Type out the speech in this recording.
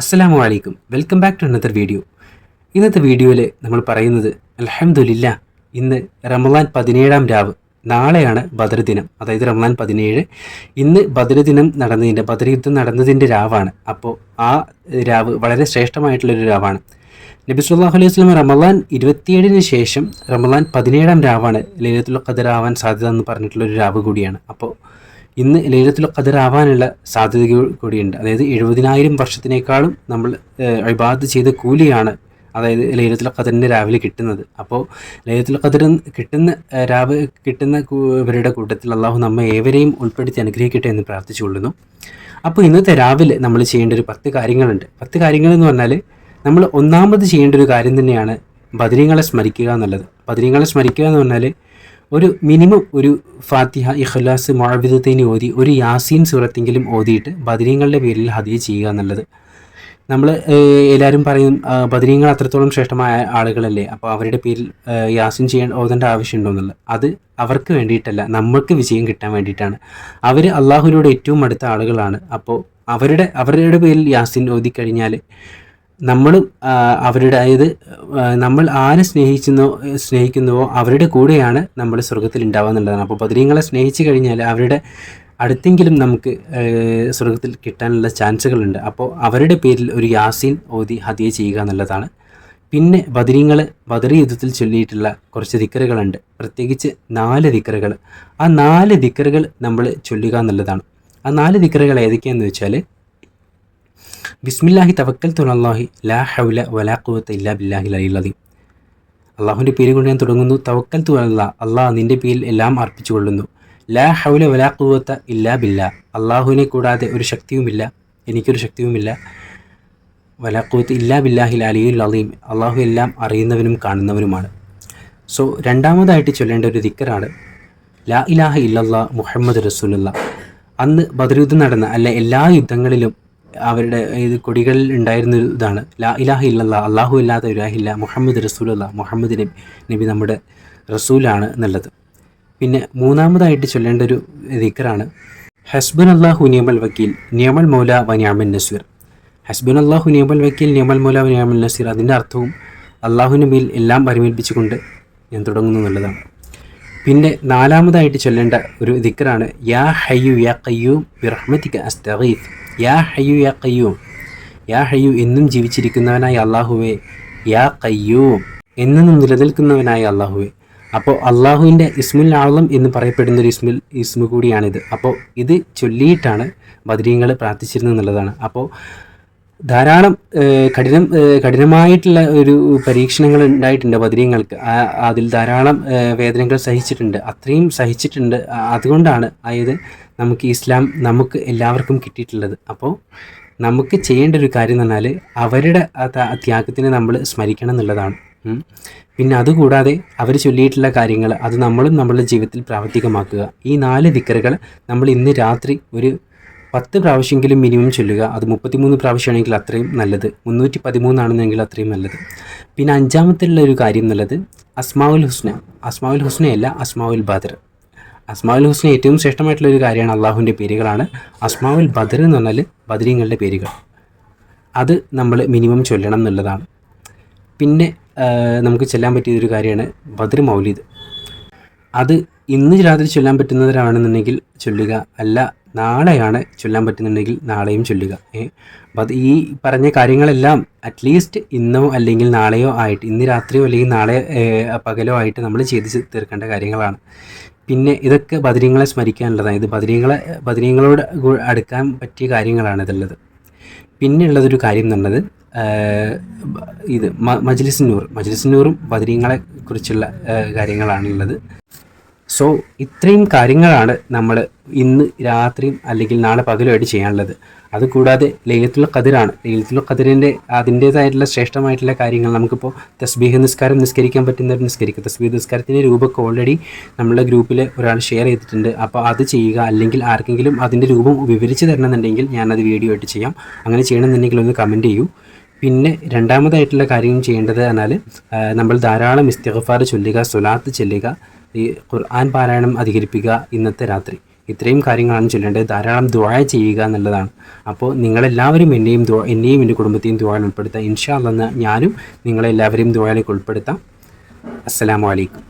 അസ്സലാമു അലൈക്കും. Welcome back to another video ഇന്നത്തെ വീഡിയോയിൽ നമ്മൾ പറയുന്നത് അലഹമുല്ല ഇന്ന് റമദാൻ പതിനേഴാം രാവ് നാളെയാണ് ബദർ ദിനം. അതായത് റമദാൻ പതിനേഴ് ഇന്ന് ബദർ ദിനം നടന്നതിന്റെ ബദർ യുദ്ധം നടന്നതിന്റെ രാവാണ്. അപ്പോൾ ആ രാവ് വളരെ ശ്രേഷ്ഠമായിട്ടുള്ളൊരു രാവാണ്. നബി സുല്ലാഹു അലൈഹി വസല്ലം റമദാൻ ഇരുപത്തിയേഴിന് ശേഷം റമദാൻ പതിനേഴാം രാവാണ് ലൈലത്തുൽ ഖദർ ആവാൻ സാധ്യത എന്ന് പറഞ്ഞിട്ടുള്ളൊരു രാവ് കൂടിയാണ്. അപ്പോൾ ഇന്ന് ലൈലത്തുൽ ഖദർ ആവാനുള്ള സാധ്യത കൂടിയുണ്ട്. അതായത് എഴുപതിനായിരം വർഷത്തിനേക്കാളും നമ്മൾ അഭിബാദ് ചെയ്ത കൂലിയാണ് അതായത് ലൈലത്തുൽ ഖദറിന്റെ രാവിലെ കിട്ടുന്നത്. അപ്പോൾ ലൈലത്തുൽ ഖദർ കിട്ടുന്ന രാവിലെ രാവ് കിട്ടുന്ന ഇവരുടെ കൂട്ടത്തിൽ അള്ളാഹു നമ്മെ ഏവരെയും ഉൾപ്പെടുത്തി അനുഗ്രഹിക്കട്ടെ എന്ന് പ്രാർത്ഥിച്ചുകൊള്ളുന്നു. അപ്പോൾ ഇന്നത്തെ രാവിലെ നമ്മൾ ചെയ്യേണ്ട ഒരു പത്ത് കാര്യങ്ങളുണ്ട്. പത്ത് കാര്യങ്ങൾ എന്ന് പറഞ്ഞാൽ നമ്മൾ ഒന്നാമത് ചെയ്യേണ്ട ഒരു കാര്യം തന്നെയാണ് ബദരീങ്ങളെ സ്മരിക്കുക എന്നുള്ളത്. ബദരീങ്ങളെ സ്മരിക്കുക എന്ന് പറഞ്ഞാൽ ഒരു മിനിമം ഒരു ഫാത്തിഹ ഇഖ്ലാസ് മഴവിധത്തേന് ഓതി ഒരു യാസീൻ സൂറത്തെങ്കിലും ഓതിയിട്ട് ബദരീങ്ങളുടെ പേരിൽ ഹദിയ ചെയ്യുക എന്നുള്ളത്. നമ്മൾ എല്ലാവരും പറയും ബദരീങ്ങൾ അത്രത്തോളം ശ്രേഷ്ഠമായ ആളുകളല്ലേ അപ്പോൾ അവരുടെ പേരിൽ യാസീൻ ചെയ്യാൻ ഓതേണ്ട ആവശ്യമുണ്ടോ എന്നുള്ളത്. അത് അവർക്ക് വേണ്ടിയിട്ടല്ല നമ്മൾക്ക് വിജയം കിട്ടാൻ വേണ്ടിയിട്ടാണ്. അവർ അള്ളാഹുവിനോട് ഏറ്റവും അടുത്ത ആളുകളാണ്. അപ്പോൾ അവരുടെ അവരുടെ പേരിൽ യാസീൻ ഓതി കഴിഞ്ഞാൽ നമ്മളും ആ, അവരുടെ അതായത് നമ്മൾ ആരെ സ്നേഹിക്കുന്നോ സ്നേഹിക്കുന്നുവോ അവരുടെ കൂടെയാണ് നമ്മൾ സ്വർഗത്തിൽ ഉണ്ടാവുക എന്നുള്ളതാണ്. അപ്പോൾ ബദരീങ്ങളെ സ്നേഹിച്ചു കഴിഞ്ഞാൽ അവരുടെ അടുത്തെങ്കിലും നമുക്ക് സ്വർഗത്തിൽ കിട്ടാനുള്ള ചാൻസുകളുണ്ട്. അപ്പോൾ അവരുടെ പേരിൽ ഒരു യാസീൻ ഓതി ഹദിയ ചെയ്യുക എന്നുള്ളതാണ്. പിന്നെ ബദരീങ്ങൾ ബദറി യുദ്ധത്തിൽ ചൊല്ലിയിട്ടുള്ള കുറച്ച് ദിക്കറുകളുണ്ട്. പ്രത്യേകിച്ച് നാല് ദിക്കറുകൾ. ആ നാല് ദിക്കറുകൾ നമ്മൾ ചൊല്ലുക എന്നുള്ളതാണ്. ആ നാല് ദിക്കറുകൾ ഏതൊക്കെയാണെന്ന് വെച്ചാൽ ബിസ്മില്ലാഹി തവക്കൽ തുലല്ലാഹി ലാ ഹൗല വലാ കുവത്ത് ഇല്ലാ ബില്ലാഹി അലീം. അള്ളാഹുവിന്റെ പേര് കൊണ്ട് ഞാൻ തുടങ്ങുന്നു തവക്കൽ തുലല്ല അള്ളാഹ് നിന്റെ പേരിൽ എല്ലാം അർപ്പിച്ചുകൊള്ളുന്നു ലാ ഹൗല വലാ ഖുവത്ത ഇല്ലാ ബില്ല അള്ളാഹുവിനെ കൂടാതെ ഒരു ശക്തിയുമില്ല എനിക്കൊരു ശക്തിയുമില്ല. വലാ കുവത്ത് ഇല്ലാ ബില്ലാഹിൽ അലിയുൽ അലീം അള്ളാഹു എല്ലാം അറിയുന്നവനും കാണുന്നവനുമാണ്. സോ രണ്ടാമതായിട്ട് ചൊല്ലേണ്ട ഒരു ദിക്കറാണ് ലാ ഇലാഹ ഇല്ലല്ലാ മുഹമ്മദ് റസൂലുള്ള. അന്ന് ബദർ യുദ്ധം നടന്ന അല്ല എല്ലാ യുദ്ധങ്ങളിലും അവരുടെ ഇത് കൊടികളിൽ ഉണ്ടായിരുന്ന ഒരു ഇതാണ്. ലാ ഇലാഹ ഇല്ലല്ല അള്ളാഹു ഇല്ലാത്ത ഇലാഹില്ല മുഹമ്മദ് റസൂലുള്ള മുഹമ്മദ് നബി നബി നമ്മുടെ റസൂലാണ് എന്നുള്ളത്. പിന്നെ മൂന്നാമതായിട്ട് ചൊല്ലേണ്ട ഒരു ദിക്കറാണ് ഹസ്ബൻ അള്ളാഹു നിയമൽ വക്കീൽ നിയമൽ മൗല വനിയാമൻ നസീർ. ഹസ്ബൻ അള്ളാഹു നിയമൽ വക്കീൽ നിയമൽ മൗല വനിയാമൻ നസീർ അതിന്റെ അർത്ഥവും അള്ളാഹു നബിയിൽ എല്ലാം പരിമേൽപ്പിച്ചുകൊണ്ട് ഞാൻ തുടങ്ങുന്നു എന്നുള്ളതാണ്. പിന്നെ നാലാമതായിട്ട് ചൊല്ലേണ്ട ഒരു ദിക്കറാണ് യാ ഹയ്യു യാ കയ്യൂം ബിറഹ്മതിക അസ്തഗീഫ്. യാ ഹയ്യു യാ കയ്യൂം യാ ഹയ്യു എന്നും ജീവിച്ചിരിക്കുന്നവനായ അള്ളാഹുവേ യാ കയ്യൂം എന്നും നിലനിൽക്കുന്നവനായ അള്ളാഹുവേ അപ്പോൾ അള്ളാഹുവിന്റെ ഇസ്മുൽ ആളം എന്ന് പറയപ്പെടുന്ന ഒരു ഇസ്മുൽ ഇസ്മു കൂടിയാണിത്. അപ്പോൾ ഇത് ചൊല്ലിയിട്ടാണ് ബദരീങ്ങൾ പ്രാർത്ഥിച്ചിരുന്നത് എന്നുള്ളതാണ്. അപ്പോൾ ധാരാളം കഠിനം കഠിനമായിട്ടുള്ള ഒരു പരീക്ഷണങ്ങൾ ഉണ്ടായിട്ടുണ്ട് ബദരീങ്ങൾക്ക് അതിൽ ധാരാളം വേദനകൾ സഹിച്ചിട്ടുണ്ട്. അത്രയും സഹിച്ചിട്ടുണ്ട്. അതുകൊണ്ടാണ് അതായത് നമുക്ക് ഇസ്ലാം നമുക്ക് എല്ലാവർക്കും കിട്ടിയിട്ടുള്ളത്. അപ്പോൾ നമുക്ക് ചെയ്യേണ്ട ഒരു കാര്യം എന്ന് പറഞ്ഞാൽ അവരുടെ ത്യാഗത്തിനെ നമ്മൾ സ്മരിക്കണം എന്നുള്ളതാണ്. പിന്നെ അതുകൂടാതെ അവർ ചൊല്ലിയിട്ടുള്ള കാര്യങ്ങൾ അത് നമ്മളും നമ്മളുടെ ജീവിതത്തിൽ പ്രാവർത്തികമാക്കുക. ഈ നാല് ദിക്കറുകൾ നമ്മൾ ഇന്ന് രാത്രി ഒരു പത്ത് പ്രാവശ്യമെങ്കിലും മിനിമം ചൊല്ലുക. അത് മുപ്പത്തിമൂന്ന് പ്രാവശ്യമാണെങ്കിൽ അത്രയും നല്ലത്. മുന്നൂറ്റി പതിമൂന്നാണെന്നെങ്കിൽ അത്രയും നല്ലത്. പിന്നെ അഞ്ചാമത്തുള്ള ഒരു കാര്യം എന്നുള്ളത് അസ്മാവുൽ ഹുസ്ന. അസ്മാവുൽ ഹുസ്നയല്ല അസ്മാവുൽ ബദർ. അസ്മാവുൽ ഹുസ്ന ഏറ്റവും ശ്രേഷ്ഠമായിട്ടുള്ള ഒരു കാര്യമാണ് അള്ളാഹുവിന്റെ പേരുകളാണ്. അസ്മാവുൽ ബദർ എന്ന് പറഞ്ഞാൽ ബദരീങ്ങളുടെ പേരുകൾ. അത് നമ്മൾ മിനിമം ചൊല്ലണം എന്നുള്ളതാണ്. പിന്നെ നമുക്ക് ചെല്ലാൻ പറ്റിയ ഒരു കാര്യമാണ് ബദർ മൗലിദ്. അത് ഇന്ന് രാത്രി ചൊല്ലാൻ പറ്റുന്നവരാണെന്നുണ്ടെങ്കിൽ ചൊല്ലുക. അല്ല നാളെയാണ് ചൊല്ലാൻ പറ്റുന്നുണ്ടെങ്കിൽ നാളെയും ചൊല്ലുക. ഏ അപ്പം അത് ഈ പറഞ്ഞ കാര്യങ്ങളെല്ലാം അറ്റ്ലീസ്റ്റ് ഇന്നോ അല്ലെങ്കിൽ നാളെയോ ആയിട്ട് ഇന്ന് രാത്രിയോ അല്ലെങ്കിൽ നാളെ പകലോ ആയിട്ട് നമ്മൾ ചെയ്ത് തീർക്കേണ്ട കാര്യങ്ങളാണ്. പിന്നെ ഇതൊക്കെ ബദരീങ്ങളെ സ്മരിക്കാനുള്ളതാണ്. ഇത് ബദരീങ്ങളെ ബദരീങ്ങളോട് അടുക്കാൻ പറ്റിയ കാര്യങ്ങളാണ് ഇതുള്ളത്. പിന്നെ ഉള്ളതൊരു കാര്യം എന്ന് പറഞ്ഞത് ആഹ്, ബ- ഇത് മജ്ലിസ് നൂർ. മജ്ലിസ് നൂറും ബദരീങ്ങളെ കുറിച്ചുള്ള കാര്യങ്ങളാണുള്ളത് സോ ഇത്രയും കാര്യങ്ങളാണ് നമ്മൾ ഇന്ന് രാത്രിയും അല്ലെങ്കിൽ നാളെ പകലുമായിട്ട് ചെയ്യാനുള്ളത്. അതുകൂടാതെ ലൈലത്തുൽ കതിരാണ് ലൈലത്തുൽ ഖദറിന്റെ അതിന്റേതായിട്ടുള്ള ശ്രേഷ്ഠമായിട്ടുള്ള കാര്യങ്ങൾ നമുക്കിപ്പോൾ തസ്ബീഹ് നിസ്കാരം നിസ്കരിക്കാൻ പറ്റുന്നവർ നിസ്കരിക്കുക തസ്ബീഹ് നിസ്കാരത്തിന്റെ രൂപമൊക്കെ ഓൾറെഡി നമ്മുടെ ഗ്രൂപ്പിൽ ഒരാൾ ഷെയർ ചെയ്തിട്ടുണ്ട്. അപ്പോൾ അത് ചെയ്യുക അല്ലെങ്കിൽ ആർക്കെങ്കിലും അതിന്റെ രൂപം വിവരിച്ച് തരണമെന്നുണ്ടെങ്കിൽ ഞാനത് വീഡിയോ ആയിട്ട് ചെയ്യാം. അങ്ങനെ ചെയ്യണമെന്നുണ്ടെങ്കിൽ ഒന്ന് കമന്റ് ചെയ്യൂ. പിന്നെ രണ്ടാമതായിട്ടുള്ള കാര്യം ചെയ്യേണ്ടത് എന്നാൽ നമ്മൾ ധാരാളം ഇസ്തിഗ്ഫാർ ചൊല്ലുക സ്വലാത്ത് ചൊല്ലുക ഈ ഖുർആൻ പാരായണം അധികരിപ്പിക്കുക ഇന്നത്തെ രാത്രി. ഇത്രയും കാര്യങ്ങളാണ് ചൊല്ലേണ്ടത്. ധാരാളം ദുആ ചെയ്യുക എന്നുള്ളതാണ്. അപ്പോൾ നിങ്ങളെല്ലാവരും എന്നെയും ദുആ എന്നെയും എന്റെ കുടുംബത്തെയും ദുആയിൽ ഉൾപ്പെടുത്താം. ഇൻഷാ അല്ലെന്ന് ഞാനും നിങ്ങളെല്ലാവരെയും ദുആയിലേക്ക് ഉൾപ്പെടുത്താം. അസ്സാം അലൈക്കും.